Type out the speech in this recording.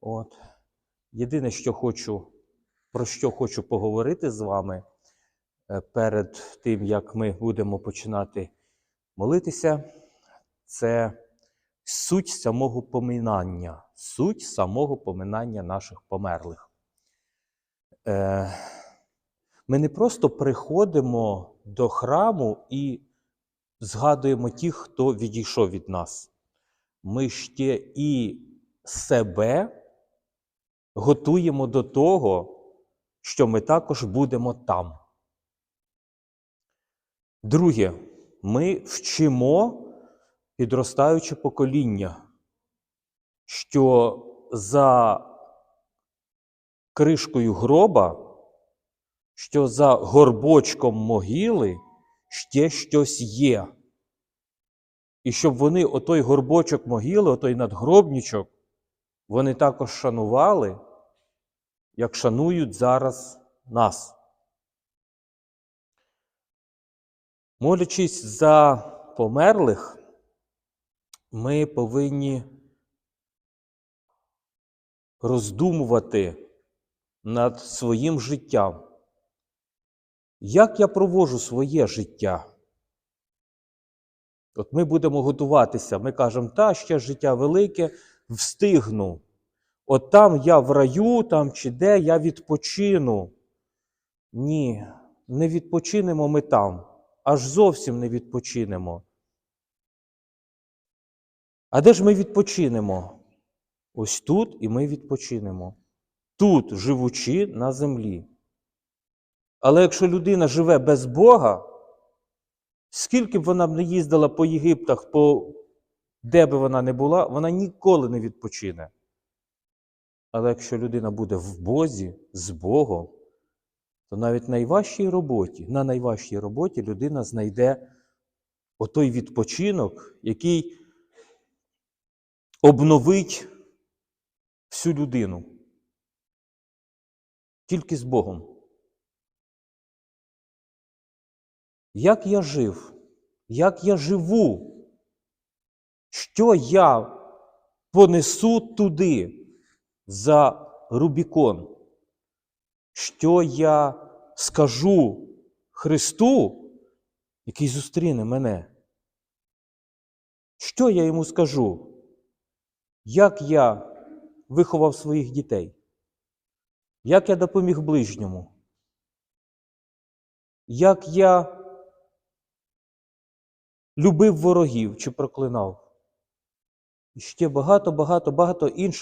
От. Єдине, що хочу, про що хочу поговорити з вами е, перед тим, як ми будемо починати молитися, це суть самого поминання, суть самого поминання наших померлих. Е, Ми не просто приходимо до храму і згадуємо тих, хто відійшов від нас. Ми ще і себе готуємо до того, що ми також будемо там. Друге, ми вчимо підростаюче покоління, що за кришкою гроба, що за горбочком могили ще щось є. І щоб вони отой горбочок могили, отой надгробничок, вони також шанували, як шанують зараз нас. Молячись за померлих, ми повинні роздумувати над своїм життям. Як я проводжу своє життя? От ми будемо готуватися, ми кажемо, та ще життя велике, встигну. От там я в раю, там чи де я відпочину. Ні, не відпочинемо ми там, аж зовсім не відпочинемо. А де ж ми відпочинемо? Ось тут і ми відпочинемо. Тут, живучи на землі. Але якщо людина живе без Бога, скільки б вона б не їздила по Єгиптах, по де би вона не була, вона ніколи не відпочине. Але якщо людина буде в Бозі, з Богом, то навіть в найважчій роботі, на найважчій роботі людина знайде отой відпочинок, який обновить всю людину. Тільки з Богом. Як я жив, як я живу, що я понесу туди за Рубікон, що я скажу Христу, який зустріне мене. Що я йому скажу? Як я виховав своїх дітей? Як я допоміг ближньому? Як я любив ворогів чи проклинав? І ще багато, багато, багато інших.